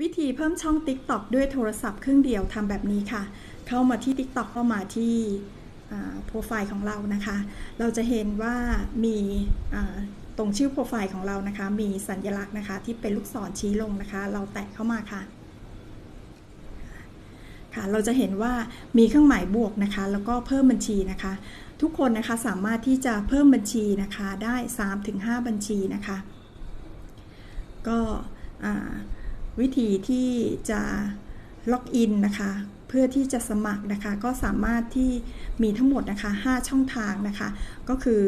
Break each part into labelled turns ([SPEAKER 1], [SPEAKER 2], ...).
[SPEAKER 1] วิธีเพิ่มช่อง TikTok ด้วยโทรศัพท์เครื่องเดียวทำแบบนี้ค่ะ เข้ามาที่ TikTok เข้ามาที่โปรไฟล์ของเรานะคะ เราจะเห็นว่ามีตรงชื่อโปรไฟล์ของเรานะคะ มีสัญลักษณ์นะคะ ที่เป็นลูกศรชี้ลงนะคะ เราแตะเข้ามาค่ะ ค่ะ เราจะเห็นว่ามีเครื่องหมายบวกนะคะ แล้วก็เพิ่มบัญชีนะคะ ทุกคนนะคะสามารถที่จะเพิ่มบัญชีนะคะได้ 3-5 บัญชีนะคะ ก็อ่า วิธีที่จะล็อกอินนะคะ เพื่อที่จะสมัครนะคะ ก็สามารถที่มีทั้งหมดนะคะ 5 ช่องทางนะคะ ก็คือ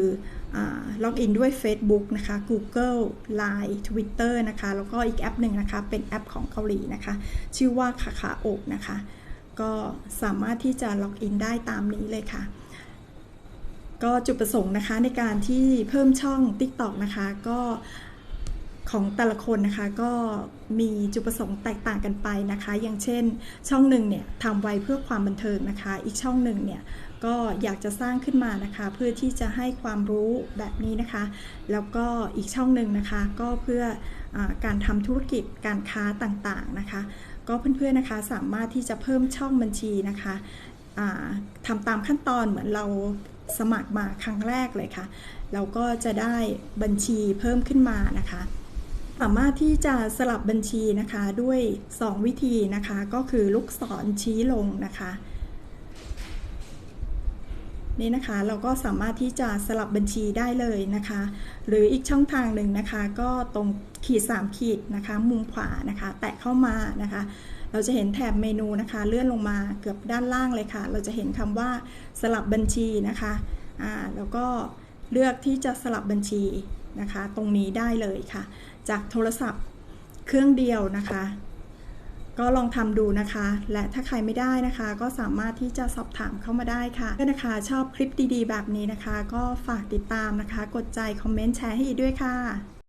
[SPEAKER 1] ล็อกอินด้วย Facebook นะคะ Google Line Twitter นะคะ แล้วก็อีกแอปหนึ่งนะคะ เป็นแอปของเกาหลีนะคะ ชื่อว่าคาคาโอกนะคะ ก็สามารถที่จะล็อกอินได้ตามนี้เลยค่ะ ก็จุดประสงค์นะคะในการที่เพิ่มช่อง TikTok นะคะ ก็ ของแต่ละคนนะคะก็มีจุดประสงค์แตกต่างกันไปนะคะ อย่างเช่น ช่องหนึ่งเนี่ยทำไว้เพื่อความบันเทิงนะคะ อีกช่องหนึ่งเนี่ยก็อยากจะสร้างขึ้นมานะคะ เพื่อที่จะให้ความรู้แบบนี้นะคะ แล้วก็อีกช่องหนึ่งนะคะ ก็เพื่ออการทำธุรกิจการค้าต่างๆนะคะ ก็เพื่อนๆนะคะสามารถที่จะเพิ่มช่องบัญชีนะคะทำตามขั้นตอนเหมือนเราสมัครมาครั้งแรกเลยค่ะ เราก็จะได้บัญชีเพิ่มขึ้นมานะคะ สามารถที่จะสลับบัญชีนะคะด้วย 2 วิธีนะคะก็คือลูกศรชี้ลงนะคะนี่นะคะเราก็สามารถที่จะสลับบัญชีได้เลยนะคะ หรืออีกช่องทางหนึ่งนะคะ ก็ตรงขีด 3 ขีดนะคะ มุมขวานะคะ แตะเข้ามานะคะ เราจะเห็นแถบเมนูนะคะ เลื่อนลงมาเกือบด้านล่างเลยค่ะ เราจะเห็นคำว่าสลับบัญชีนะคะอ่าแล้วก็เลือกที่จะสลับบัญชี นะคะ ตรงนี้ได้เลยค่ะ จากโทรศัพท์เครื่องเดียวนะคะ ก็ลองทำดูนะคะ และถ้าใครไม่ได้นะคะ ก็สามารถที่จะสอบถามเข้ามาได้ค่ะก็นะคะชอบคลิปดีๆ แบบนี้นะคะ ก็ฝากติดตามนะคะ กดใจคอมเมนต์แชร์ให้อีกด้วยค่ะ